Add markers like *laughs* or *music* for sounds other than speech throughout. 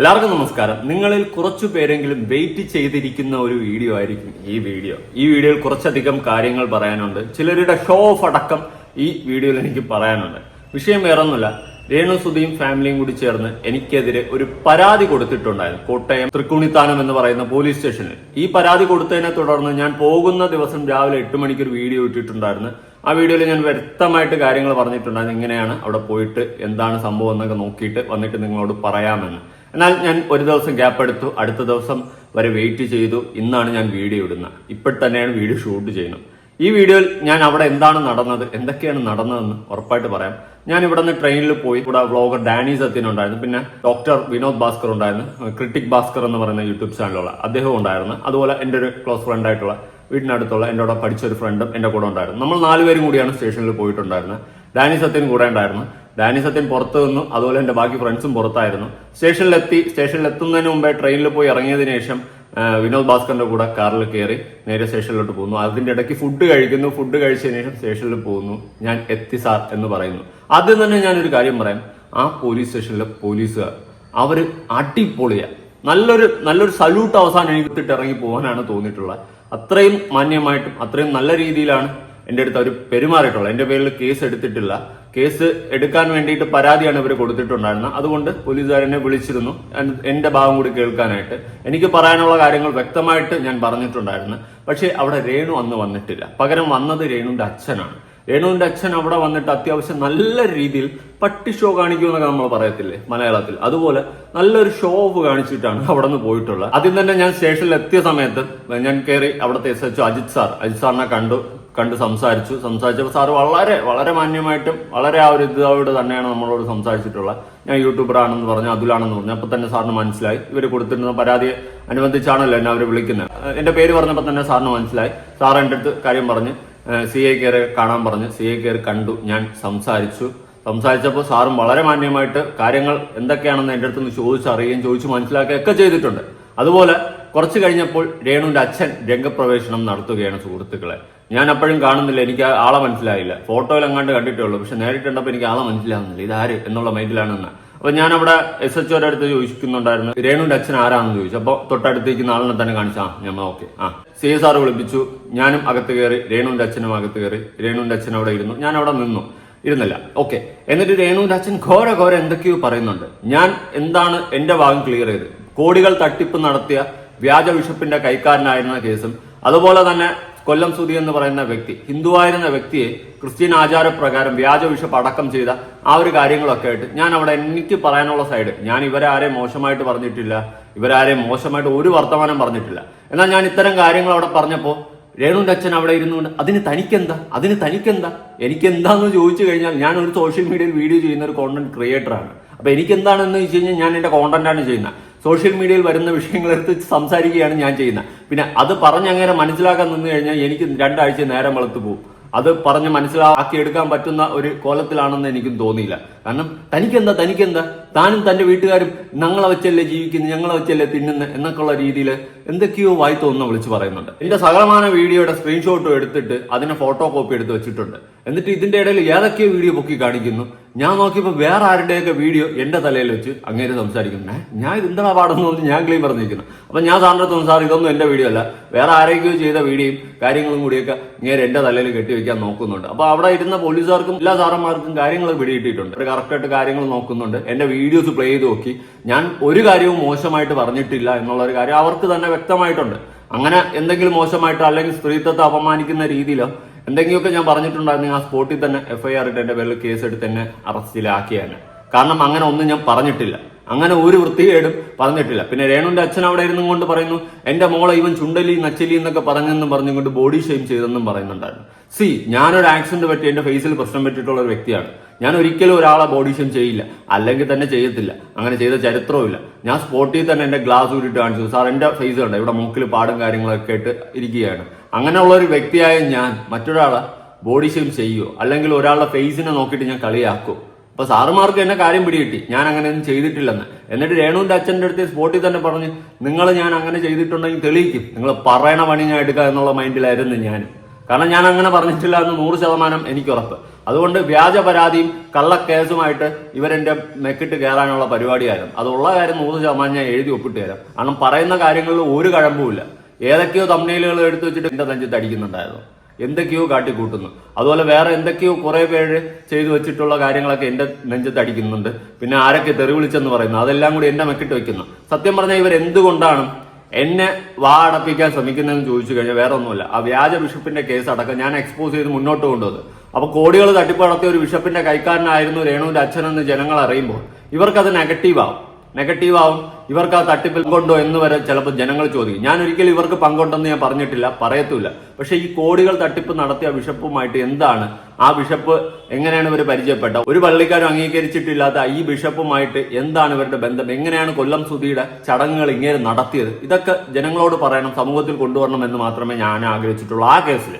എല്ലാവർക്കും നമസ്കാരം. നിങ്ങളിൽ കുറച്ചു പേരെങ്കിലും വെയിറ്റ് ചെയ്തിരിക്കുന്ന ഒരു വീഡിയോ ആയിരിക്കും ഈ വീഡിയോ. ഈ വീഡിയോയിൽ കുറച്ചധികം കാര്യങ്ങൾ പറയാനുണ്ട്. ചിലരുടെ ഷോ ഓഫ് അടക്കം ഈ വീഡിയോയിൽ എനിക്ക് പറയാനുണ്ട്. വിഷയം വേറൊന്നുമില്ല. രേണു സുധിയും ഫാമിലിയും കൂടി ചേർന്ന് എനിക്കെതിരെ ഒരു പരാതി കൊടുത്തിട്ടുണ്ടായിരുന്നു. കോട്ടയം തൃക്കുണിത്താനം എന്ന് പറയുന്ന പോലീസ് സ്റ്റേഷനിൽ. ഈ പരാതി കൊടുത്തതിനെ തുടർന്ന് ഞാൻ പോകുന്ന ദിവസം രാവിലെ എട്ട് മണിക്ക് ഒരു വീഡിയോ ഇട്ടിട്ടുണ്ടായിരുന്നു. ആ വീഡിയോയിൽ ഞാൻ വ്യക്തമായിട്ട് കാര്യങ്ങൾ പറഞ്ഞിട്ടുണ്ടായിരുന്നു. ഇങ്ങനെയാണ് അവിടെ പോയിട്ട് എന്താണ് സംഭവം എന്നൊക്കെ നോക്കിയിട്ട് വന്നിട്ട് നിങ്ങളോട് പറയാമെന്ന്. എന്നാൽ ഞാൻ ഒരു ദിവസം ഗ്യാപ്പ് എടുത്തു അടുത്ത ദിവസം വരെ വെയിറ്റ് ചെയ്തു ഇന്നാണ് ഞാൻ വീഡിയോ ഇടുന്നത്. ഇപ്പോൾ തന്നെയാണ് വീഡിയോ ഷൂട്ട് ചെയ്യുന്നത്. ഈ വീഡിയോയിൽ ഞാൻ അവിടെ എന്താണ് നടന്നത് എന്തൊക്കെയാണ് നടന്നതെന്ന് ഉറപ്പായിട്ട് പറയാം. ഞാൻ ഇവിടെ നിന്ന് ട്രെയിനിൽ പോയി ഇവിടെ വ്ളോഗർ ഡാനി സത്യൻ ഉണ്ടായിരുന്നു പിന്നെ ഡോക്ടർ വിനോദ് ഭാസ്കർ ഉണ്ടായിരുന്നു ക്രിട്ടിക് ഭാസ്കർ എന്ന് പറയുന്ന യൂട്യൂബ് ചാനലുള്ള അദ്ദേഹം ഉണ്ടായിരുന്നു. അതുപോലെ എന്റെ ഒരു ക്ലോസ് ഫ്രണ്ട് ആയിട്ടുള്ള വീടിനടുത്തുള്ള എന്റെ കൂടെ പഠിച്ച ഒരു ഫ്രണ്ടും എന്റെ കൂടെ ഉണ്ടായിരുന്നു. നമ്മൾ നാലുപേരും കൂടിയാണ് സ്റ്റേഷനിൽ പോയിട്ടുണ്ടായിരുന്നത്. ഡാനി സത്യൻ കൂടെ ഉണ്ടായിരുന്നു. ഡാനി സത്യൻ പുറത്തു നിന്നു അതുപോലെ എന്റെ ബാക്കി ഫ്രണ്ട്സും പുറത്തായിരുന്നു. സ്റ്റേഷനിലെത്തി സ്റ്റേഷനിൽ എത്തുന്നതിന് മുമ്പേ ട്രെയിനിൽ പോയി ഇറങ്ങിയതിനു ശേഷം വിനോദ് ഭാസ്കറിന്റെ കൂടെ കാറിൽ കയറി നേരെ സ്റ്റേഷനിലോട്ട് പോകുന്നു. അതിന്റെ ഇടയ്ക്ക് ഫുഡ് കഴിക്കുന്നു. ഫുഡ് കഴിച്ചതിന് ശേഷം സ്റ്റേഷനിൽ പോകുന്നു. ഞാൻ എത്തി സാർ എന്ന് പറയുന്നു. ആദ്യം തന്നെ ഞാനൊരു കാര്യം പറയാം. ആ പോലീസ് സ്റ്റേഷനിലെ പോലീസുകാർ അവർ അടിപൊളിയ. നല്ലൊരു നല്ലൊരു സല്യൂട്ട് അവസാനം എഴുതിട്ട് ഇറങ്ങി പോകാനാണ് തോന്നിയിട്ടുള്ളത്. അത്രയും മാന്യമായിട്ടും അത്രയും നല്ല രീതിയിലാണ് എന്റെ അടുത്ത് അവർ പെരുമാറിയിട്ടുള്ളത് എന്റെ പേരിൽ കേസ് എടുത്തിട്ടില്ല. കേസ് എടുക്കാൻ വേണ്ടിയിട്ട് പരാതിയാണ് ഇവർ കൊടുത്തിട്ടുണ്ടായിരുന്നത്. അതുകൊണ്ട് പോലീസുകാരനെ വിളിച്ചിരുന്നു. എൻ- എന്റെ ഭാഗം കൂടി കേൾക്കാനായിട്ട്. എനിക്ക് പറയാനുള്ള കാര്യങ്ങൾ വ്യക്തമായിട്ട് ഞാൻ പറഞ്ഞിട്ടുണ്ടായിരുന്നു. പക്ഷേ അവിടെ രേണു അന്ന് വന്നിട്ടില്ല. പകരം വന്നത് രേണുവിന്റെ അച്ഛനാണ്. രേണുവിന്റെ അച്ഛൻ അവിടെ വന്നിട്ട് അത്യാവശ്യം നല്ല രീതിയിൽ പട്ടി ഷോ കാണിക്കുമെന്നൊക്കെ നമ്മൾ പറയത്തില്ലേ മലയാളത്തിൽ. അതുപോലെ നല്ലൊരു ഷോ ഓഫ് കാണിച്ചിട്ടാണ് അവിടെ നിന്ന് പോയിട്ടുള്ളത്. ആദ്യം തന്നെ ഞാൻ സ്റ്റേഷനിൽ എത്തിയ സമയത്ത് ഞാൻ കയറി അവിടുത്തെ S H Ajith sir. Ajith സാറിനെ കണ്ടു. കണ്ട് സംസാരിച്ചു. സംസാരിച്ചപ്പോൾ സാറ് വളരെ വളരെ മാന്യമായിട്ടും വളരെ ആ ഒരു ഇതോട് തന്നെയാണ് നമ്മളോട് സംസാരിച്ചിട്ടുള്ളത്. ഞാൻ യൂട്യൂബർ ആണെന്ന് പറഞ്ഞു അതിലാണെന്ന് പറഞ്ഞു. അപ്പൊ തന്നെ സാറിന് മനസ്സിലായി. ഇവർ കൊടുത്തിരുന്ന പരാതിയെ അനുബന്ധിച്ചാണല്ലോ എന്നെ അവർ വിളിക്കുന്നത്. എന്റെ പേര് പറഞ്ഞപ്പോൾ തന്നെ സാറിന് മനസ്സിലായി. സാർ എന്റെ അടുത്ത് കാര്യം പറഞ്ഞ്. സി ഐ കയറി കാണാൻ പറഞ്ഞു. സി ഐ കയറി കണ്ടു. ഞാൻ സംസാരിച്ചു. സംസാരിച്ചപ്പോൾ സാറും വളരെ മാന്യമായിട്ട് കാര്യങ്ങൾ എന്തൊക്കെയാണെന്ന് എന്റെ അടുത്ത് നിന്ന് ചോദിച്ചറിയുകയും ചോദിച്ചു മനസ്സിലാക്കുകയും ഒക്കെ ചെയ്തിട്ടുണ്ട്. അതുപോലെ കുറച്ച് കഴിഞ്ഞപ്പോൾ രേണുവിന്റെ അച്ഛൻ രംഗപ്രവേശനം നടത്തുകയാണ് സുഹൃത്തുക്കളെ. ഞാൻ അപ്പോഴും കാണുന്നില്ല. എനിക്ക് ആളെ മനസ്സിലായില്ല. ഫോട്ടോയിൽ അങ്ങോട്ട് കണ്ടിട്ടേ ഉള്ളൂ പക്ഷെ നേരിട്ട് കണ്ടപ്പോൾ എനിക്ക് ആളെ മനസ്സിലാവുന്നില്ല. ഇതാര് എന്നുള്ള മൈൻഡിലാണെന്ന്. അപ്പൊ ഞാൻ അവിടെ എസ് എച്ച് ഒയുടെ അടുത്ത് ചോദിക്കുന്നുണ്ടായിരുന്നു രേണുവിന്റെ അച്ഛൻ ആരാണെന്ന് ചോദിച്ചു. അപ്പൊ തൊട്ടടുത്തേക്ക് ആളിനെ തന്നെ കാണിച്ചാ. ഞമ്മ ഓക്കെ. ആ. സി എസ് ആർ വിളിപ്പിച്ചു. ഞാനും അകത്ത് കയറി രേണുവിന്റെ അച്ഛനും അകത്ത് കയറി രേണുവിന്റെ അച്ഛൻ അവിടെ ഇരുന്നു. ഞാൻ അവിടെ നിന്നു. ഇരുന്നില്ല. ഓക്കെ. എന്നിട്ട് രേണുവിന്റെ അച്ഛൻ ഘോര ഘോര എന്തൊക്കെയോ പറയുന്നുണ്ട്. ഞാൻ എന്താണ് എന്റെ ഭാഗം ക്ലിയർ ചെയ്ത് കോടികൾ തട്ടിപ്പ് നടത്തിയ വ്യാജ ബിഷപ്പിന്റെ കൈക്കാരനായിരുന്ന കേസും അതുപോലെ തന്നെ കൊല്ലം സുധി എന്ന് പറയുന്ന വ്യക്തി ഹിന്ദുവായിരുന്ന വ്യക്തിയെ ക്രിസ്ത്യൻ ആചാരപ്രകാരം വ്യാജ ബിഷപ്പ് അടക്കം ചെയ്ത ആ ഒരു കാര്യങ്ങളൊക്കെ ആയിട്ട് ഞാൻ അവിടെ എനിക്ക് പറയാനുള്ള സൈഡ് ഞാൻ ഇവരെ ആരെയും മോശമായിട്ട് പറഞ്ഞിട്ടില്ല ഇവരാരെയും മോശമായിട്ട് ഒരു വർത്തമാനം പറഞ്ഞിട്ടില്ല. എന്നാൽ ഞാൻ ഇത്തരം കാര്യങ്ങൾ അവിടെ പറഞ്ഞപ്പോൾ രേണുന്റെ അച്ഛൻ അവിടെ ഇരുന്നുകൊണ്ട് അതിന് തനിക്കെന്താ? അതിന് തനിക്കെന്താ? എനിക്ക് എന്താന്ന് ചോദിച്ചു കഴിഞ്ഞാൽ ഞാൻ ഒരു സോഷ്യൽ മീഡിയയിൽ വീഡിയോ ചെയ്യുന്ന ഒരു കോണ്ടന്റ് ക്രിയേറ്ററാണ് അപ്പൊ എനിക്ക് എന്താണെന്ന് വെച്ച് കഴിഞ്ഞാൽ ഞാൻ എന്റെ കോണ്ടന്റാണ് ചെയ്യുന്നത്. സോഷ്യൽ മീഡിയയിൽ വരുന്ന വിഷയങ്ങളെടുത്ത് സംസാരിക്കുകയാണ് ഞാൻ ചെയ്യുന്നത്. പിന്നെ അത് പറഞ്ഞ് അങ്ങനെ മനസ്സിലാക്കാൻ നിന്ന് കഴിഞ്ഞാൽ എനിക്ക് രണ്ടാഴ്ച നേരം വെളുത്തു പോകും അത് പറഞ്ഞ് മനസ്സിലാക്കിയെടുക്കാൻ പറ്റുന്ന ഒരു കോലത്തിലാണെന്ന് എനിക്കും തോന്നിയില്ല. കാരണം തനിക്കെന്താ തനിക്കെന്താ? താനും തന്റെ വീട്ടുകാരും ഞങ്ങളെ വെച്ചല്ലേ ജീവിക്കുന്നു ഞങ്ങളെ വെച്ചല്ലേ തിന്നുന്നത് എന്നൊക്കെയുള്ള രീതിയിൽ എന്തൊക്കെയോ വായി തോന്നുന്ന വിളിച്ച് പറയുന്നുണ്ട്. എന്റെ സകലമാന വീഡിയോയുടെ സ്ക്രീൻഷോട്ടും എടുത്തിട്ട് അതിനെ ഫോട്ടോ കോപ്പി എടുത്ത് വെച്ചിട്ടുണ്ട്. എന്നിട്ട് ഇതിന്റെ ഇടയിൽ ഏതൊക്കെയോ വീഡിയോ പൊക്കി കാണിക്കുന്നു. ഞാൻ നോക്കിയപ്പോൾ വേറെ ആരുടെയൊക്കെ വീഡിയോ എന്റെ തലയിൽ വെച്ച് അങ്ങേര് സംസാരിക്കുന്നു. "ഏ, ഞാൻ ഇതെന്താ പാടെന്ന് പറഞ്ഞ് ഞാൻ ക്ലീൻ പറഞ്ഞിരിക്കുന്നു. അപ്പൊ ഞാൻ സാറിന്റെ അടുത്ത് സാർ ഇതൊന്നും എന്റെ വീഡിയോ അല്ല. വേറെ ആരെങ്കിലും ചെയ്ത വീഡിയോയും കാര്യങ്ങളും കൂടിയൊക്കെ ഇങ്ങനെ എന്റെ തലയിൽ കെട്ടിവെക്കാൻ നോക്കുന്നുണ്ട്. അപ്പൊ അവിടെ ഇരുന്ന പോലീസുകാർക്കും എല്ലാ സാറന്മാർക്കും കാര്യങ്ങൾ പിടിയിട്ടിട്ടുണ്ട് കറക്റ്റായിട്ട് കാര്യങ്ങൾ നോക്കുന്നുണ്ട്. എന്റെ വീഡിയോസ് പ്ലേ ചെയ്ത് നോക്കി. ഞാൻ ഒരു കാര്യവും മോശമായിട്ട് പറഞ്ഞിട്ടില്ല എന്നുള്ള ഒരു കാര്യം അവർക്ക് തന്നെ വ്യക്തമായിട്ടുണ്ട്. അങ്ങനെ എന്തെങ്കിലും മോശമായിട്ടോ അല്ലെങ്കിൽ സ്ത്രീത്വത്തെ അപമാനിക്കുന്ന രീതിയിലോ എന്തെങ്കിലുമൊക്കെ ഞാൻ പറഞ്ഞിട്ടുണ്ടായിരുന്നു ആ സ്പോട്ടിൽ തന്നെ എഫ്ഐആർ ഇട്ട് എന്റെ പേരിൽ കേസ് എടുത്ത് തന്നെ അറസ്റ്റിലാക്കിയാണ് കാരണം അങ്ങനെ ഒന്നും ഞാൻ പറഞ്ഞിട്ടില്ല. അങ്ങനെ ഒരു വൃത്തികേടും പറഞ്ഞിട്ടില്ല. പിന്നെ രേണുന്റെ അച്ഛൻ അവിടെ ഇരുന്നും കൊണ്ട് പറയുന്നു എന്റെ മോളെ ഇവൻ ചുണ്ടലി നച്ചലി എന്നൊക്കെ പറഞ്ഞെന്നും പറഞ്ഞുകൊണ്ട് ബോഡി ഷെയിം ചെയ്തെന്നും പറയുന്നുണ്ടായിരുന്നു. സി ഞാനൊരു ആക്സിഡന്റ് പറ്റി എന്റെ ഫേസിൽ പ്രശ്നം പറ്റിയിട്ടുള്ള ഒരു വ്യക്തിയാണ്. ഞാൻ ഒരിക്കലും ഒരാളെ ബോഡി ഷെയിം ചെയ്യില്ല. അല്ലെങ്കിൽ തന്നെ ചെയ്യത്തില്ല. അങ്ങനെ ചെയ്ത ചരിത്രവുമില്ല ഞാൻ സ്പോട്ടിൽ തന്നെ എന്റെ ഗ്ലാസ് ഊരിട്ട് കാണിച്ചു. സാർ എന്റെ ഫേസ് കണ്ട? ഇവിടെ മൂക്കിൽ പാടും കാര്യങ്ങളൊക്കെ ആയിട്ട് ഇരിക്കുകയാണ്. അങ്ങനെയുള്ള ഒരു വ്യക്തിയായ ഞാൻ മറ്റൊരാളെ ബോഡി ഷെയിം ചെയ്യുമോ അല്ലെങ്കിൽ ഒരാളുടെ ഫേസിനെ നോക്കിയിട്ട് ഞാൻ കളിയാക്കുമോ അപ്പൊ സാറുമാർക്ക് എന്നെ കാര്യം പിടികിട്ടി. ഞാൻ അങ്ങനെ ഒന്നും ചെയ്തിട്ടില്ലെന്ന്. എന്നിട്ട് രേണുവിന്റെ അച്ഛന്റെ അടുത്ത് സ്പോട്ടിൽ തന്നെ പറഞ്ഞ് നിങ്ങൾ ഞാൻ അങ്ങനെ ചെയ്തിട്ടുണ്ടെങ്കിൽ തെളിയിക്കും. നിങ്ങൾ പറയണ പണി ഞാൻ എടുക്കുക എന്നുള്ള മൈൻഡിലായിരുന്നു ഞാൻ കാരണം ഞാൻ അങ്ങനെ പറഞ്ഞിട്ടില്ല എന്ന് നൂറ് ശതമാനം എനിക്ക് ഉറപ്പ്. അതുകൊണ്ട് വ്യാജ പരാതിയും കള്ളക്കേസുമായിട്ട് ഇവരെന്റെ മെക്കിട്ട് കയറാനുള്ള പരിപാടിയായിരുന്നു. അതുള്ള കാര്യം നൂറ് ശതമാനം ഞാൻ എഴുതി ഒപ്പിട്ട് തരാം. കാരണം പറയുന്ന കാര്യങ്ങളിൽ ഒരു കഴമ്പുമില്ല. ഏതൊക്കെയോ തമ്മിലുകൾ എടുത്തു വെച്ചിട്ട് എന്റെ നെഞ്ചത്ത് അടിക്കുന്നുണ്ടായിരുന്നു. എന്തൊക്കെയോ കാട്ടിക്കൂട്ടുന്നു. അതുപോലെ വേറെ എന്തൊക്കെയോ കുറെ പേര് ചെയ്തു വെച്ചിട്ടുള്ള കാര്യങ്ങളൊക്കെ എന്റെ നെഞ്ചത്ത് അടിക്കുന്നുണ്ട്. പിന്നെ ആരൊക്കെ തെറി വിളിച്ചെന്ന് പറയുന്നു. അതെല്ലാം കൂടി എന്റെ മെക്കിട്ട് വെക്കുന്നു. സത്യം പറഞ്ഞാൽ ഇവർ എന്തുകൊണ്ടാണ് എന്നെ വാ അടപ്പിക്കാൻ ശ്രമിക്കുന്നതെന്ന് ചോദിച്ചു കഴിഞ്ഞാൽ വേറെ ഒന്നുമില്ല. ആ വ്യാജ ബിഷപ്പിന്റെ കേസ് അടക്കം ഞാൻ എക്സ്പോസ് ചെയ്ത് മുന്നോട്ട് കൊണ്ടുവന്നത്. അപ്പൊ കോടികൾ തട്ടിപ്പ് നടത്തിയ ഒരു ബിഷപ്പിന്റെ കൈക്കാരനായിരുന്നു രേണുവിന്റെ അച്ഛനെന്ന് ജനങ്ങൾ അറിയുമ്പോൾ ഇവർക്കത് നെഗറ്റീവ് ആവും. നെഗറ്റീവ് ആവും ഇവർക്ക് ആ തട്ടിപ്പിൽ പങ്കുണ്ടോ എന്ന് വരെ ചിലപ്പോൾ ജനങ്ങൾ ചോദിക്കും. ഞാൻ ഒരിക്കലും ഇവർക്ക് പങ്കുണ്ടെന്ന് ഞാൻ പറഞ്ഞിട്ടില്ല പറയത്തുമില്ല. പക്ഷേ ഈ കോടികൾ തട്ടിപ്പ് നടത്തിയ ബിഷപ്പുമായിട്ട് എന്താണ്? ആ ബിഷപ്പ് എങ്ങനെയാണ് ഇവർ പരിചയപ്പെട്ട ഒരു പള്ളിക്കാരും അംഗീകരിച്ചിട്ടില്ലാത്ത ഈ ബിഷപ്പുമായിട്ട് എന്താണ് ഇവരുടെ ബന്ധം? എങ്ങനെയാണ് കൊല്ലം സുധിയുടെ ചടങ്ങുകൾ ഇങ്ങനെ നടത്തിയത്? ഇതൊക്കെ ജനങ്ങളോട് പറയണം സമൂഹത്തിൽ കൊണ്ടുവരണം എന്ന് മാത്രമേ ഞാൻ ആഗ്രഹിച്ചിട്ടുള്ളൂ ആ കേസിൽ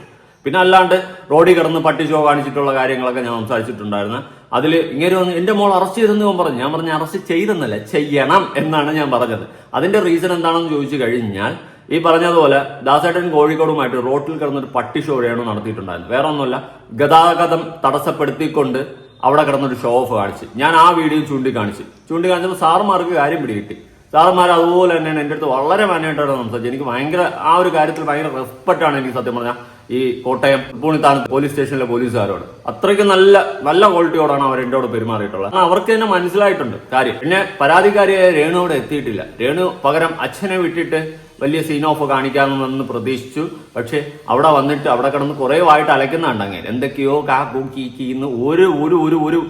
പിന്നെ അല്ലാണ്ട് റോഡിൽ കിടന്ന് പട്ടിച്ചോ കാണിച്ചിട്ടുള്ള കാര്യങ്ങളൊക്കെ ഞാൻ സംസാരിച്ചിട്ടുണ്ടായിരുന്നു. അതിൽ ഇങ്ങനെ വന്ന് എന്റെ മോൾ അറസ്റ്റ് ചെയ്തെന്ന് ഞാൻ പറഞ്ഞു. ഞാൻ പറഞ്ഞ അറസ്റ്റ് ചെയ്തെന്നല്ല ചെയ്യണം എന്നാണ് ഞാൻ പറഞ്ഞത്. അതിന്റെ റീസൺ എന്താണെന്ന് ചോദിച്ചു കഴിഞ്ഞാൽ ഈ പറഞ്ഞതുപോലെ ദാസേട്ടൻ കോഴിക്കോടുമായിട്ട് റോട്ടിൽ കിടന്നൊരു പട്ടി ഷോ രേണു നടത്തിയിട്ടുണ്ടായിരുന്നു. വേറെ ഒന്നുമല്ല ഗതാഗതം തടസ്സപ്പെടുത്തിക്കൊണ്ട് അവിടെ കിടന്നൊരു ഷോ ഓഫ് കാണിച്ച്. ഞാൻ ആ വീഡിയോ ചൂണ്ടിക്കാണിച്ച്. ചൂണ്ടിക്കാണിച്ചപ്പോൾ സാറുമാർക്ക് കാര്യം പിടികിട്ടി. സാറന്മാർ അതുപോലെ തന്നെയാണ് എന്റെ അടുത്ത് വളരെ മാന്യമായിട്ടാണ് സംസാരിച്ചത്. എനിക്ക് ഭയങ്കര ആ ഒരു കാര്യത്തിൽ ഭയങ്കര റെസ്പെക്റ്റാണ് എനിക്ക് സത്യം പറഞ്ഞാൽ ഈ കോട്ടയം പൂണിത്താനത്ത് പോലീസ് സ്റ്റേഷനിലെ പോലീസുകാരോട്. അത്രയ്ക്ക് നല്ല നല്ല ക്വാളിറ്റിയോടാണ് അവർ എന്നോട് പെരുമാറിയിട്ടുള്ളത്. അവർക്ക് തന്നെ മനസ്സിലായിട്ടുണ്ട് കാര്യം. പിന്നെ പരാതിക്കാരിയായ രേണു അവിടെ എത്തിയിട്ടില്ല. രേണു പകരം അച്ഛനെ വിട്ടിട്ട് വലിയ സീൻ ഓഫ് കാണിക്കാമെന്ന് പ്രതീക്ഷിച്ചു. പക്ഷെ അവിടെ വന്നിട്ട് അവിടെ കിടന്ന് കുറേ ആയിട്ട് അലക്കുന്നുണ്ട് എന്തൊക്കെയോ കാ കൂക്കി കീന്ന് ഒരു ഒരു ഒരു ഒരു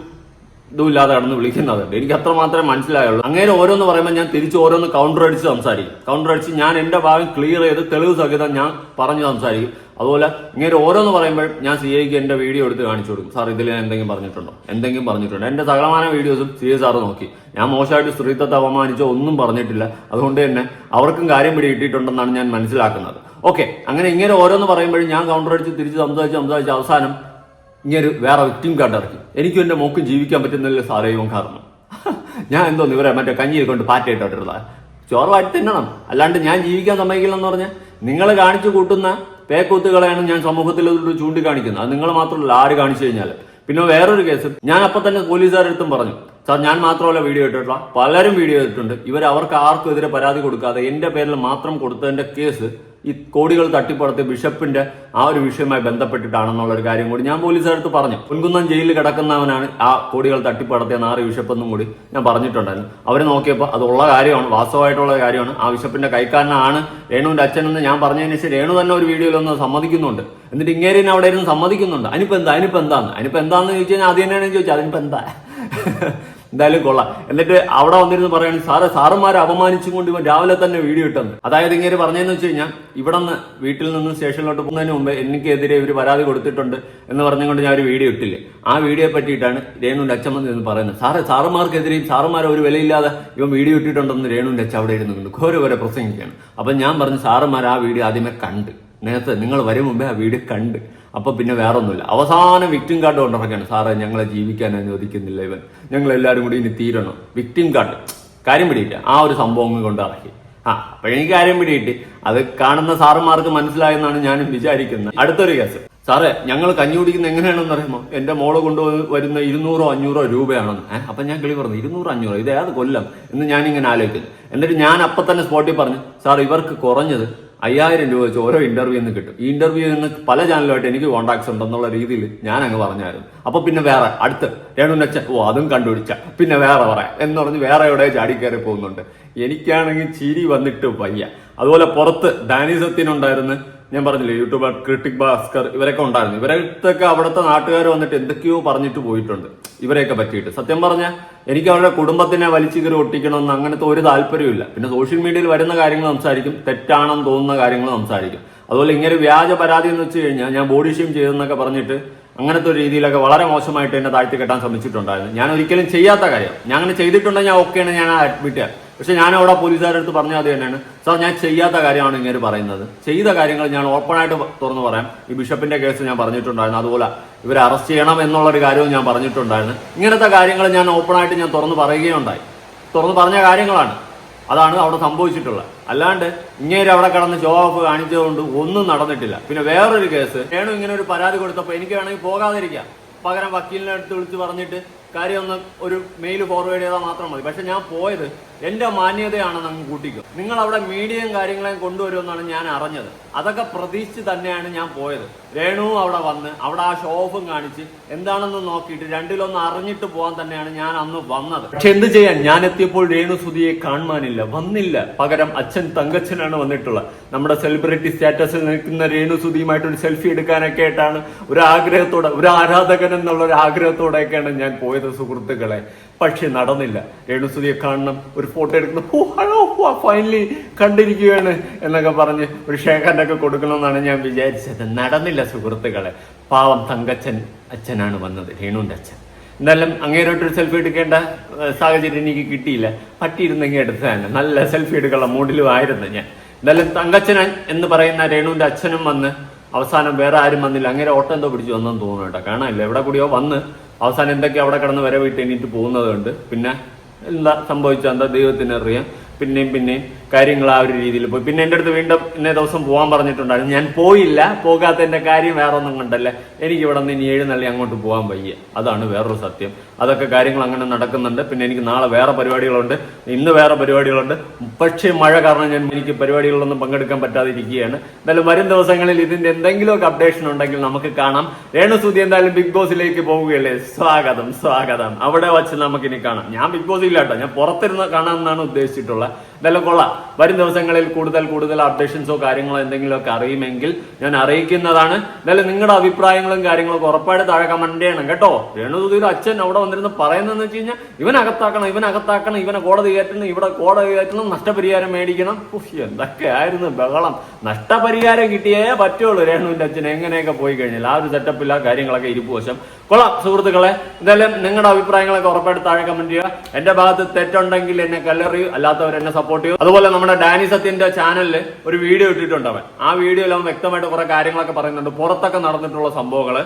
ഇതുമില്ലാതെ കടന്ന് വിളിക്കുന്നത് എനിക്ക് അത്ര മാത്രമേ മനസ്സിലായുള്ളൂ. അങ്ങനെ ഓരോന്ന് പറയുമ്പോൾ ഞാൻ തിരിച്ച് ഓരോന്ന് കൗണ്ടർ അടിച്ച് സംസാരിക്കും. കൗണ്ടർ അടിച്ച് ഞാൻ എന്റെ ഭാഗം ക്ലിയർ ചെയ്ത് തെളിവ് സഹിതം ഞാൻ പറഞ്ഞു സംസാരിക്കും. അതുപോലെ ഇങ്ങനെ ഓരോന്ന് പറയുമ്പോൾ ഞാൻ സി ഐക്ക് എന്റെ വീഡിയോ എടുത്ത് കാണിച്ചു കൊടുക്കും. സാർ ഇതിൽ ഞാൻ എന്തെങ്കിലും പറഞ്ഞിട്ടുണ്ടോ? എന്തെങ്കിലും പറഞ്ഞിട്ടുണ്ടോ? എന്റെ സകലമാന വീഡിയോസും സി ഐ സാറ് നോക്കി. ഞാൻ മോശമായിട്ട് സ്ത്രീത്വത്തെ അപമാനിച്ചോ ഒന്നും പറഞ്ഞിട്ടില്ല. അതുകൊണ്ട് തന്നെ അവർക്കും കാര്യം പിടി കിട്ടിയിട്ടുണ്ടെന്നാണ് ഞാൻ മനസ്സിലാക്കുന്നത്. ഓക്കെ അങ്ങനെ ഇങ്ങനെ ഓരോന്ന് പറയുമ്പോഴും ഞാൻ കൗണ്ടർ അടിച്ച് തിരിച്ച് സംസാരിച്ച് സംസാരിച്ച് അവസാനം ഇങ്ങനെ വേറെ വിക്ടിം കാർഡ് ഇറക്കി. എനിക്കും എന്റെ മോക്കും ജീവിക്കാൻ പറ്റുന്നില്ല സാറേ ഇവൻ കാരണം. *laughs* ഞാൻ എന്തോ ഇവരെ മറ്റേ കഞ്ഞിയിൽ കൊണ്ട് പാറ്റയിട്ടിട്ടുള്ള ചോറ് വാറ്റി തിന്നണം. അല്ലാണ്ട് ഞാൻ ജീവിക്കാൻ സമ്മതിക്കില്ലെന്ന് പറഞ്ഞാൽ നിങ്ങൾ കാണിച്ചു കൂട്ടുന്ന പേക്കൂത്തുകളെയാണ് ഞാൻ സമൂഹത്തിൽ ചൂണ്ടിക്കാണിക്കുന്നത്. അത് നിങ്ങൾ മാത്രമല്ല ആര് കാണിച്ചു കഴിഞ്ഞാൽ പിന്നെ വേറൊരു കേസ് ഞാൻ അപ്പൊ തന്നെ പോലീസുകാരുടെ അടുത്തും പറഞ്ഞു സാർ ഞാൻ മാത്രമല്ല വീഡിയോ ഇട്ടിട്ടുള്ള പലരും വീഡിയോ ഇട്ടിട്ടുണ്ട്. ഇവർ അവർക്ക് ആർക്കും എതിരെ പരാതി കൊടുക്കാതെ എന്റെ പേരിൽ മാത്രം കൊടുത്തതിന്റെ കേസ് ഈ കോടികൾ തട്ടിപ്പുറത്ത് ബിഷപ്പിന്റെ ആ ഒരു വിഷയവുമായി ബന്ധപ്പെട്ടിട്ടാണെന്നുള്ള ഒരു കാര്യം കൂടി ഞാൻ പോലീസുകാരടുത്ത് പറഞ്ഞു. പൊൻകുന്നം ജയിലിൽ കിടക്കുന്നവനാണ് ആ കോടികൾ തട്ടിപ്പടത്തിയ നാറ് ബിഷപ്പെന്നും കൂടി ഞാൻ പറഞ്ഞിട്ടുണ്ടായിരുന്നു. അവരെ നോക്കിയപ്പോൾ അതുള്ള കാര്യമാണ് വാസ്തവമായിട്ടുള്ള കാര്യമാണ്. ആ ബിഷപ്പിന്റെ കൈക്കാരനാണ് രേണുവിന്റെ അച്ഛനെന്ന് ഞാൻ പറഞ്ഞതിന് ശേഷം രേണു തന്നെ ഒരു വീഡിയോയിൽ ഒന്ന് സമ്മതിക്കുന്നുണ്ട്. എന്നിട്ട് ഇങ്ങേരിനെ അവിടെ ഇരുന്ന് സമ്മതിക്കുന്നുണ്ട്. അതിനിപ്പോ എന്താ അതിനിപ്പോ എന്താന്ന് അതിനിപ്പോ എന്താന്ന് ചോദിച്ചു കഴിഞ്ഞാൽ അത് തന്നെയാണ് ചോദിച്ചത് അതിനിപ്പോ എന്താ എന്തായാലും കൊള്ളാം. എന്നിട്ട് അവിടെ വന്നിരുന്ന് പറയാണ് സാറ് സാറുമാരെ അപമാനിച്ചും കൊണ്ട് ഇവൻ രാവിലെ തന്നെ വീഡിയോ ഇട്ടെന്ന് അതായത് ഇങ്ങനെ പറഞ്ഞതെന്ന് വെച്ച് കഴിഞ്ഞാൽ ഇവിടെ നിന്ന് വീട്ടിൽ നിന്ന് സ്റ്റേഷനിലോട്ട് പോകുന്നതിന് മുമ്പ് എനിക്കെതിരെ ഇവർ പരാതി കൊടുത്തിട്ടുണ്ട് എന്ന് പറഞ്ഞുകൊണ്ട് ഞാൻ ഒരു വീഡിയോ ഇട്ടില്ലേ. ആ വീഡിയോ പറ്റിയിട്ടാണ് രേണുവിന്റെ അച്ഛൻ വന്ന് എന്ന് പറയുന്നത്. സാറ് സാറുമാർക്കെതിരെയും സാറുമാരെ ഒരു വിലയില്ലാതെ ഇവൻ വീഡിയോ ഇട്ടിട്ടുണ്ടെന്ന് രേണുവിന്റെ അച്ഛൻ അവിടെ ഇരുന്നുണ്ട്. ഘോരവരെ പ്രസംഗിക്കുകയാണ്. അപ്പൊ ഞാൻ പറഞ്ഞു സാറുമാർ ആ വീഡിയോ ആദ്യമേ കണ്ട്. നേരത്തെ നിങ്ങൾ വരും മുമ്പേ ആ വീഡിയോ കണ്ട്. അപ്പൊ പിന്നെ വേറെ ഒന്നുമില്ല അവസാനം വിക്ടിം കാർഡ് കൊണ്ടിറക്കാണ് സാറേ ഞങ്ങളെ ജീവിക്കാൻ അനുവദിക്കുന്നില്ല ഇവൻ. ഞങ്ങൾ എല്ലാവരും കൂടി ഇനി തീരണം. വിക്ടിം കാർഡ് കാര്യം പിടിയില്ല ആ ഒരു സംഭവം കൊണ്ട് ഇറക്കി ആ അപ്പൊ എനിക്ക് കാര്യം പിടിയിട്ട് അത് കാണുന്ന സാറുമാർക്ക് മനസ്സിലായെന്നാണ് ഞാൻ വിചാരിക്കുന്നത്. അടുത്തൊരു കേസ്. സാറേ ഞങ്ങൾ കഞ്ഞി കുടിക്കുന്ന എങ്ങനെയാണെന്ന് അറിയുമോ? എന്റെ മോൾ കൊണ്ടുവരുന്ന വരുന്ന ഇരുന്നൂറോ അഞ്ഞൂറോ രൂപയാണെന്ന്. ഏഹ് അപ്പൊ ഞാൻ കിളി പറഞ്ഞു ഇരുന്നൂറ് അഞ്ഞൂറോ? ഇത് ഏത് കൊല്ലം? എന്ന് ഞാനിങ്ങനെ ആലോചിക്കുന്നു. എന്നിട്ട് ഞാൻ അപ്പൊ തന്നെ സ്പോട്ടിൽ പറഞ്ഞു സാർ ഇവർക്ക് കുറഞ്ഞത് അയ്യായിരം രൂപ വെച്ച് ഓരോ ഇന്റർവ്യൂ നിന്ന് കിട്ടും. ഈ ഇന്റർവ്യൂ നിന്ന് പല ചാനലുമായിട്ട് എനിക്ക് കോൺടാക്ട്സ് ഉണ്ടെന്നുള്ള രീതിയിൽ ഞാൻ അങ്ങ് പറഞ്ഞായിരുന്നു. അപ്പൊ പിന്നെ വേറെ അടുത്ത് രേണുനച്ചൻ ഓ അതും കണ്ടുപിടിച്ച. പിന്നെ വേറെ പറയാം. എന്ന് പറഞ്ഞ് വേറെ എവിടെ ചാടി കയറി പോകുന്നുണ്ട്. എനിക്കാണെങ്കിൽ ചിരി വന്നിട്ട് പയ്യ അതുപോലെ പുറത്ത് ഡാനി സത്യനുണ്ടായിരുന്നു ഞാൻ പറഞ്ഞില്ലേ യൂട്യൂബർ ക്രിട്ടിക് ഭാസ്കർ ഇവരൊക്കെ ഉണ്ടായിരുന്നു. ഇവരൊക്കെ അവിടുത്തെ നാട്ടുകാർ വന്നിട്ട് എന്തൊക്കെയോ പറഞ്ഞിട്ട് പോയിട്ടുണ്ട്. ഇവരെയൊക്കെ പറ്റിയിട്ട്. സത്യം പറഞ്ഞാൽ എനിക്ക് അവരുടെ കുടുംബത്തിനെ വലിച്ചു കയറി ഒട്ടിക്കണമെന്ന് അങ്ങനത്തെ ഒരു താല്പര്യമില്ല പിന്നെ സോഷ്യൽ മീഡിയയിൽ വരുന്ന കാര്യങ്ങൾ സംസാരിക്കും തെറ്റാണെന്ന് തോന്നുന്ന കാര്യങ്ങൾ സംസാരിക്കും. അതുപോലെ ഇങ്ങനെ വ്യാജ പരാതി എന്ന് വെച്ച് കഴിഞ്ഞാൽ ഞാൻ ബോഡി ഷെയിം ചെയ്തെന്നൊക്കെ പറഞ്ഞിട്ട് അങ്ങനത്തെ ഒരു രീതിയിലൊക്കെ വളരെ മോശമായിട്ട് എന്നെ താഴ്ത്തി കെട്ടാൻ ശ്രമിച്ചിട്ടുണ്ടായിരുന്നു. ഞാൻ ഒരിക്കലും ചെയ്യാത്ത കാര്യം. ഞാൻ അങ്ങനെ ചെയ്തിട്ടുണ്ടെങ്കിൽ ഞാൻ ഓക്കെയാണ് ഞാൻ അഡ്മിറ്റ് ചെയ്യാം. പക്ഷെ ഞാൻ അവിടെ പോലീസുകാരുടെ അടുത്ത് പറഞ്ഞ അത് തന്നെയാണ്. സാർ ഞാൻ ചെയ്യാത്ത കാര്യമാണ് ഇങ്ങനെ പറയുന്നത്. ചെയ്ത കാര്യങ്ങൾ ഞാൻ ഓപ്പണായിട്ട് തുറന്നു പറയാം. ഈ ബിഷപ്പിന്റെ കേസ് ഞാൻ പറഞ്ഞിട്ടുണ്ടായിരുന്നു. അതുപോലെ ഇവരെ അറസ്റ്റ് ചെയ്യണം എന്നുള്ള ഒരു കാര്യവും ഞാൻ പറഞ്ഞിട്ടുണ്ടായിരുന്നു. ഇങ്ങനത്തെ കാര്യങ്ങൾ ഞാൻ ഓപ്പണായിട്ട് ഞാൻ തുറന്നു പറയുകയുണ്ടായി. തുറന്നു പറഞ്ഞ കാര്യങ്ങളാണ്. അതാണ് അവിടെ സംഭവിച്ചിട്ടുള്ളത്. അല്ലാണ്ട് ഇങ്ങനെ അവിടെ കടന്ന് ഷോ ഓഫ് കാണിച്ചതുകൊണ്ട് ഒന്നും നടന്നിട്ടില്ല. പിന്നെ വേറൊരു കേസ്. വേണു ഇങ്ങനെ ഒരു പരാതി കൊടുത്തപ്പോൾ എനിക്ക് വേണമെങ്കിൽ പോകാതിരിക്കാം. പകരം വക്കീലിനെ അടുത്ത് വിളിച്ച് പറഞ്ഞിട്ട് കാര്യം ഒന്ന് ഒരു മെയിൽ ഫോർവേഡ് ചെയ്താൽ മാത്രം മതി. പക്ഷെ ഞാൻ പോയത് എന്റെ മാന്യതയാണെന്ന് അങ്ങ് കൂട്ടിക്കും. നിങ്ങൾ അവിടെ മീഡിയയും കാര്യങ്ങളെയും കൊണ്ടുവരുമെന്നാണ് ഞാൻ അറിഞ്ഞത്. അതൊക്കെ പ്രതീക്ഷിച്ച് തന്നെയാണ് ഞാൻ പോയത്. രേണുവും അവിടെ വന്ന് അവിടെ ആ ഷോഫും കാണിച്ച് എന്താണെന്ന് നോക്കിയിട്ട് രണ്ടിലൊന്ന് അറിഞ്ഞിട്ട് പോകാൻ തന്നെയാണ് ഞാൻ അന്ന് വന്നത്. പക്ഷെ എന്ത് ചെയ്യാൻ? ഞാൻ എത്തിയപ്പോൾ രേണു സുധിയെ കാണുവാനില്ല വന്നില്ല. പകരം അച്ഛൻ തങ്കച്ചനാണ് വന്നിട്ടുള്ളത്. നമ്മുടെ സെലിബ്രിറ്റി സ്റ്റാറ്റസിൽ നിൽക്കുന്ന രേണു സുധിയുമായിട്ട് ഒരു സെൽഫി എടുക്കാനൊക്കെ ആയിട്ടാണ് ഒരു ആഗ്രഹത്തോടെ ഒരു ആരാധകൻ എന്നുള്ള ഒരു ആഗ്രഹത്തോടെയൊക്കെയാണ് ഞാൻ പോയത് സുഹൃത്തുക്കളെ. പക്ഷെ നടന്നില്ല. രേണുസുതിയെ കാണണം. ഒരു ഫോട്ടോ എടുക്കണം ഓ ഹലോ ഫൈനലി കണ്ടിരിക്കുകയാണ് എന്നൊക്കെ പറഞ്ഞ് ഒരു ഷേഖാന്റെയൊക്കെ കൊടുക്കണമെന്നാണ് ഞാൻ വിചാരിച്ചത്. നടന്നില്ല സുഹൃത്തുക്കളെ. പാവം തങ്കച്ചൻ അച്ഛനാണ് വന്നത് രേണുവിന്റെ അച്ഛൻ. എന്തായാലും അങ്ങേരോട്ടൊരു സെൽഫി എടുക്കേണ്ട സാഹചര്യം എനിക്ക് കിട്ടിയില്ല. പറ്റിയിരുന്നെങ്കിൽ എടുത്തതാണ് നല്ല സെൽഫി എടുക്കാനുള്ള മൂഡിലും ആയിരുന്നു ഞാൻ. എന്തായാലും തങ്കച്ചൻ എന്ന് പറയുന്ന രേണുവിന്റെ അച്ഛനും വന്ന് അവസാനം വേറെ ആരും വന്നില്ല. അങ്ങനെ ഓട്ടം എന്തോ പിടിച്ചു വന്നെന്ന് തോന്നുന്നു കേട്ടോ. കാണാനില്ല? എവിടെ കൂടിയോ വന്ന് അവസാനം എന്തൊക്കെ അവിടെ കിടന്ന് വരെ വീട്ടിൽ എണീറ്റ് പോകുന്നത് കൊണ്ട് പിന്നെ എന്താ സംഭവിച്ചാൽ എന്താ ദൈവത്തിന് അറിയാം പിന്നെയും പിന്നെയും കാര്യങ്ങൾ ആ ഒരു രീതിയിൽ പോയി. പിന്നെ എന്റെ അടുത്ത് വീണ്ടും ഇന്നേ ദിവസം പോകാൻ പറഞ്ഞിട്ടുണ്ടായിരുന്നു. ഞാൻ പോയില്ല പോകാത്തതിന്റെ കാര്യം വേറെ ഒന്നും കണ്ടല്ലേ. എനിക്ക് ഇവിടെ നിന്ന് ഇനി ഏഴുന്നള്ളി അങ്ങോട്ട് പോകാൻ വയ്യ. അതാണ് വേറൊരു സത്യം. അതൊക്കെ കാര്യങ്ങൾ അങ്ങനെ നടക്കുന്നുണ്ട്. പിന്നെ എനിക്ക് നാളെ വേറെ പരിപാടികളുണ്ട്. ഇന്ന് വേറെ പരിപാടികളുണ്ട്. പക്ഷേ മഴ കാരണം ഞാൻ എനിക്ക് പരിപാടികളിലൊന്നും പങ്കെടുക്കാൻ പറ്റാതിരിക്കുകയാണ്. എന്തായാലും വരും ദിവസങ്ങളിൽ ഇതിന്റെ എന്തെങ്കിലുമൊക്കെ അപ്ഡേഷൻ ഉണ്ടെങ്കിൽ നമുക്ക് കാണാം. രേണുസൂതി എന്തായാലും ബിഗ് ബോസിലേക്ക് പോവുകയല്ലേ? സ്വാഗതം സ്വാഗതം. അവിടെ വച്ച് നമുക്കിനി കാണാം. ഞാൻ ബിഗ് ബോസ് ഇല്ല കേട്ടോ. ഞാൻ പുറത്തിരുന്ന് കാണാമെന്നാണ് ഉദ്ദേശിച്ചിട്ടുള്ളത്. lá. എന്തായാലും കൊള്ളാം. വരും ദിവസങ്ങളിൽ കൂടുതൽ കൂടുതൽ അപ്ഡേഷൻസോ കാര്യങ്ങളോ എന്തെങ്കിലുമൊക്കെ അറിയുമെങ്കിൽ ഞാൻ അറിയിക്കുന്നതാണ്. എന്തായാലും നിങ്ങളുടെ അഭിപ്രായങ്ങളും കാര്യങ്ങളൊക്കെ ഉറപ്പായിട്ട് താഴെ കമന്റ് ചെയ്യണം കേട്ടോ. രേണുസുതിയുടെ അച്ഛൻ അവിടെ വന്നിരുന്ന് പറയുന്നതെന്ന് വെച്ച് കഴിഞ്ഞാൽ ഇവനകത്താക്കണം ഇവനകത്താക്കണം ഇവനെ കോടതി കയറ്റണം ഇവിടെ കോടതി കയറ്റണം നഷ്ടപരിഹാരം മേടിക്കണം. എന്തൊക്കെ ആയിരുന്നു ബഹളം. നഷ്ടപരിഹാരം കിട്ടിയേ പറ്റുള്ളൂ രേണുവിന്റെ അച്ഛൻ. എങ്ങനെയൊക്കെ പോയി കഴിഞ്ഞാൽ ആ ഒരു സെറ്റപ്പില്ല കാര്യങ്ങളൊക്കെ ഇരിപ്പ് വശം. കൊള്ളാം സുഹൃത്തുക്കളെ. എന്തായാലും നിങ്ങളുടെ അഭിപ്രായങ്ങളൊക്കെ ഉറപ്പായിട്ട് താഴെ കമന്റ് ചെയ്യുക. എന്റെ ഭാഗത്ത് തെറ്റുണ്ടെങ്കിൽ എന്നെ കല്ലെറിയൂ. അല്ലാത്തവർ എന്നെ സപ്പോർട്ട് ചെയ്യും. അതുപോലെ നമ്മുടെ ഡാനി സത്യന്റെ ചാനലിൽ ഒരു വീഡിയോ ഇട്ടിട്ടുണ്ട് അവൻ. ആ വീഡിയോയിൽ അവൻ വ്യക്തമായിട്ട് കുറെ കാര്യങ്ങളൊക്കെ പറയുന്നുണ്ട്. പുറത്തൊക്കെ നടന്നിട്ടുള്ള സംഭവങ്ങൾ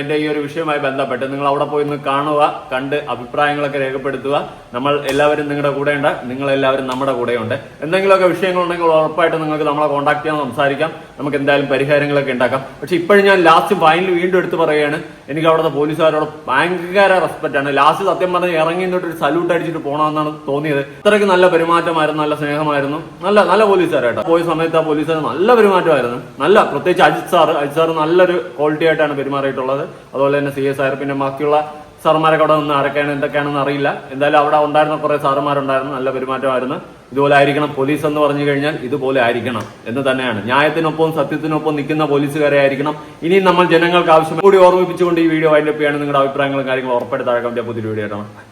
എന്റെ ഈ ഒരു വിഷയവുമായി ബന്ധപ്പെട്ട് നിങ്ങൾ അവിടെ പോയി ഒന്ന് കാണുക കണ്ട് അഭിപ്രായങ്ങളൊക്കെ രേഖപ്പെടുത്തുക. നമ്മൾ എല്ലാവരും നിങ്ങളുടെ കൂടെയുണ്ട്. നിങ്ങൾ എല്ലാവരും നമ്മുടെ കൂടെയുണ്ട്. എന്തെങ്കിലുമൊക്കെ വിഷയങ്ങളുണ്ടെങ്കിൽ ഉറപ്പായിട്ട് നിങ്ങൾക്ക് നമ്മളെ കോൺടാക്ട് ചെയ്യാൻ സംസാരിക്കാം. നമുക്ക് എന്തായാലും പരിഹാരങ്ങളൊക്കെ ഉണ്ടാക്കാം. പക്ഷെ ഇപ്പോഴും ഞാൻ ലാസ്റ്റ് ഫൈനൽ വീണ്ടും എടുത്ത് പറയുകയാണ്. എനിക്ക് അവിടുത്തെ പോലീസുകാരോട് ഭയങ്കര റെസ്പെക്റ്റ് ആണ്. ലാസ്റ്റ് സത്യം പറഞ്ഞ് ഇറങ്ങി എന്നിട്ട് ഒരു സല്യൂട്ട് അടിച്ചിട്ട് പോകണമെന്നാണ് തോന്നിയത്. ഇത്രയ്ക്ക് നല്ല പെരുമാറ്റമായിരുന്നു നല്ല സ്നേഹമായിരുന്നു. നല്ല നല്ല പോലീസുകാരായിട്ട് പോയ സമയത്ത് ആ പോലീസുകാർ നല്ല പെരുമാറ്റമായിരുന്നു. നല്ല പ്രത്യേകിച്ച് അജിത് സാർ അജിത് സാർ നല്ലൊരു ക്വാളിറ്റി ആയിട്ടാണ് പെരുമാറിയിട്ടുള്ളത്. അതുപോലെ തന്നെ സി എസ് ആർ പിന്നെ ബാക്കിയുള്ള സാറുമാരൊക്കെ അവിടെ നിന്ന് ആരൊക്കെയാണ് എന്തൊക്കെയാണെന്ന് അറിയില്ല. എന്തായാലും അവിടെ ഉണ്ടായിരുന്ന കുറെ സാറുമാരുണ്ടായിരുന്നു നല്ല പെരുമാറ്റമായിരുന്നു. ഇതുപോലെ ആയിരിക്കണം പോലീസ് എന്ന് പറഞ്ഞു കഴിഞ്ഞാൽ ഇതുപോലെ ആയിരിക്കണം എന്ന് തന്നെയാണ്. ന്യായത്തിനൊപ്പം സത്യത്തിനൊപ്പം നിൽക്കുന്ന പോലീസുകാരെ ആയിരിക്കണം. ഇനിയും നമ്മൾ ജനങ്ങൾക്ക് ആവശ്യം കൂടി ഓർമ്മിപ്പിച്ചുകൊണ്ട് ഈ വീഡിയോ വൈൻഡപ്പ് ചെയ്യാണ് നിങ്ങളുടെ അഭിപ്രായങ്ങളും കാര്യങ്ങളും ഉറപ്പായിട്ട് താഴെ കമന്റ് പുതിയ വീഡിയോ